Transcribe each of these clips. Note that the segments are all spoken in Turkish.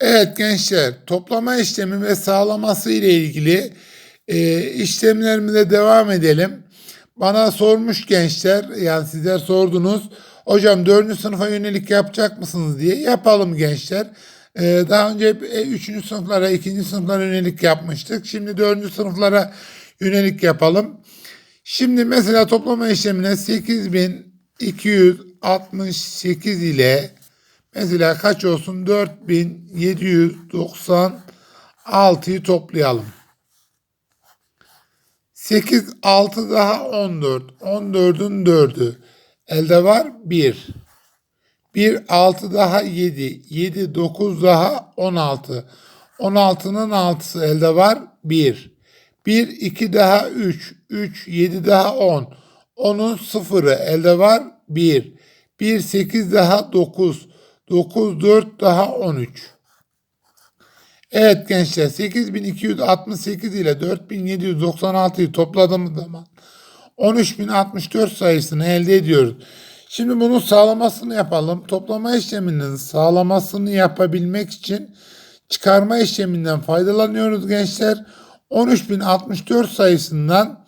Evet gençler, toplama işlemi ve sağlaması ile ilgili e, işlemlerimize devam edelim. Bana sormuş gençler, yani sizler sordunuz. Hocam 4. sınıfa yönelik yapacak mısınız diye yapalım gençler. E, daha önce 3. sınıflara, 2. sınıflara yönelik yapmıştık. Şimdi 4. sınıflara yönelik yapalım. Şimdi mesela toplama işlemine 8268 ile Mesela kaç olsun? 4796'yı toplayalım. 8, 6 daha 14. 14'ün 4'ü. Elde var 1. 1, 6 daha 7. 7, 9 daha 16. 16'nın 6'sı elde var 1. 1, 2 daha 3. 3, 7 daha 10. 10'un 0'ı elde var 1. 1, 8 daha 9. 9, 4 daha 13. Evet gençler 8268 ile 4796'yı topladığımız zaman 13064 sayısını elde ediyoruz. Şimdi bunun sağlamasını yapalım. Toplama işleminin sağlamasını yapabilmek için çıkarma işleminden faydalanıyoruz gençler. 13064 sayısından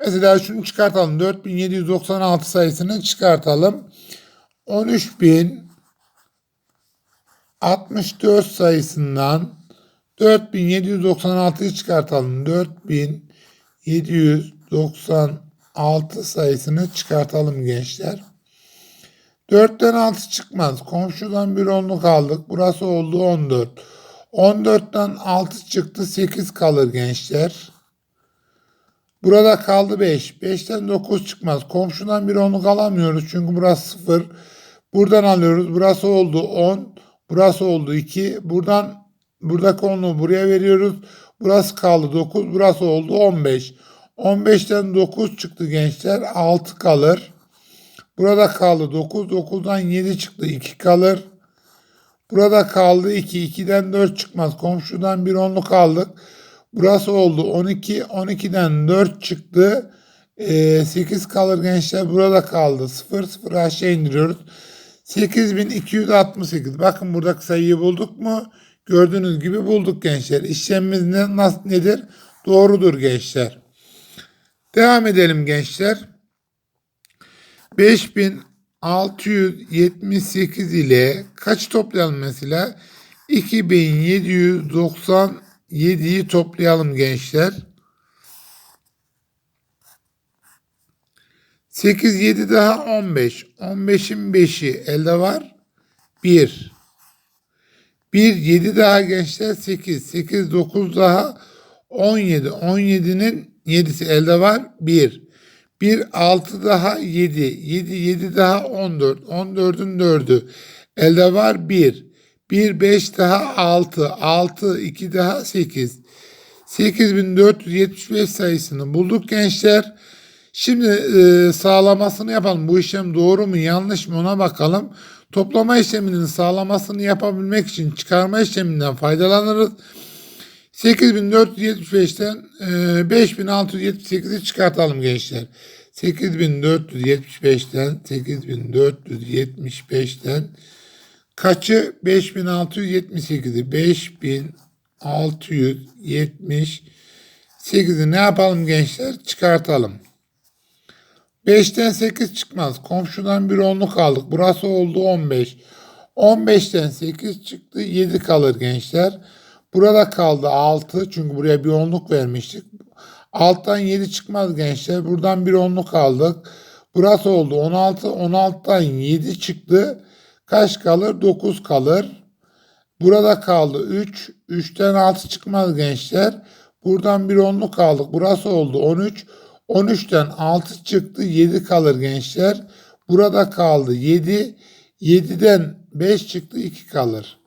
mesela şunu çıkartalım. 4796 sayısını çıkartalım. 13000 64 sayısından 4796'yı çıkartalım. 4796 sayısını çıkartalım gençler. 4'ten 6 çıkmaz. Komşudan bir onluk aldık. Burası oldu 14. 14'ten 6 çıktı 8 kalır gençler. Burada kaldı 5. 5'ten 9 çıkmaz. Komşudan bir onluk alamıyoruz çünkü burası 0. Buradan alıyoruz. Burası oldu 10. Burası oldu 2. Buradan buradaki 10'u buraya veriyoruz. Burası kaldı 9. Burası oldu 15. 15'ten 9 çıktı gençler. 6 kalır. Burada kaldı 9. 9'dan 7 çıktı. 2 kalır. Burada kaldı 2. 2'den 4 çıkmaz. Komşudan bir onluk aldık. Burası oldu 12. 12'den 4 çıktı. Ee, 8 kalır gençler. Burada kaldı 0. 0 aşağı indiriyoruz. 8268. Bakın buradaki sayıyı bulduk mu? Gördüğünüz gibi bulduk gençler. İşlemimiz ne, nasıl, nedir? Doğrudur gençler. Devam edelim gençler. 5678 ile kaç toplayalım mesela? 2797'yi toplayalım gençler. 8, 7 daha 15. 15'in 5'i elde var. 1. 1, 7 daha gençler 8. 8, 9 daha 17. 17'nin 7'si elde var. 1. 1, 6 daha 7. 7, 7 daha 14. 14'ün 4'ü elde var. 1. 1, 5 daha 6. 6, 2 daha 8. 8475 sayısını bulduk gençler. Şimdi e, sağlamasını yapalım. Bu işlem doğru mu yanlış mı ona bakalım. Toplama işleminin sağlamasını yapabilmek için çıkarma işleminden faydalanırız. 8475'ten e, 5678'i çıkartalım gençler. 8475'ten 8475'ten kaçı 5678'i 5678'i ne yapalım gençler çıkartalım. 5'ten 8 çıkmaz. Komşudan bir onluk aldık. Burası oldu 15. 15'ten 8 çıktı. 7 kalır gençler. Burada kaldı 6. Çünkü buraya bir onluk vermiştik. Alttan 7 çıkmaz gençler. Buradan bir onluk aldık. Burası oldu 16. 16'dan 7 çıktı. Kaç kalır? 9 kalır. Burada kaldı 3. 3'ten 6 çıkmaz gençler. Buradan bir onluk aldık. Burası oldu 13. 13'ten 6 çıktı 7 kalır gençler. Burada kaldı 7. 7'den 5 çıktı 2 kalır.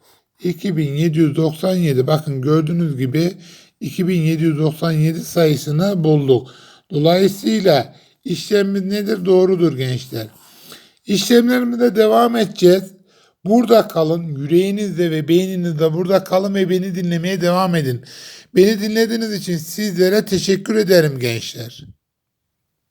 2797 bakın gördüğünüz gibi 2797 sayısını bulduk. Dolayısıyla işlemimiz nedir? Doğrudur gençler. İşlemlerimize devam edeceğiz. Burada kalın. Yüreğinizde ve beyninizde burada kalın ve beni dinlemeye devam edin. Beni dinlediğiniz için sizlere teşekkür ederim gençler.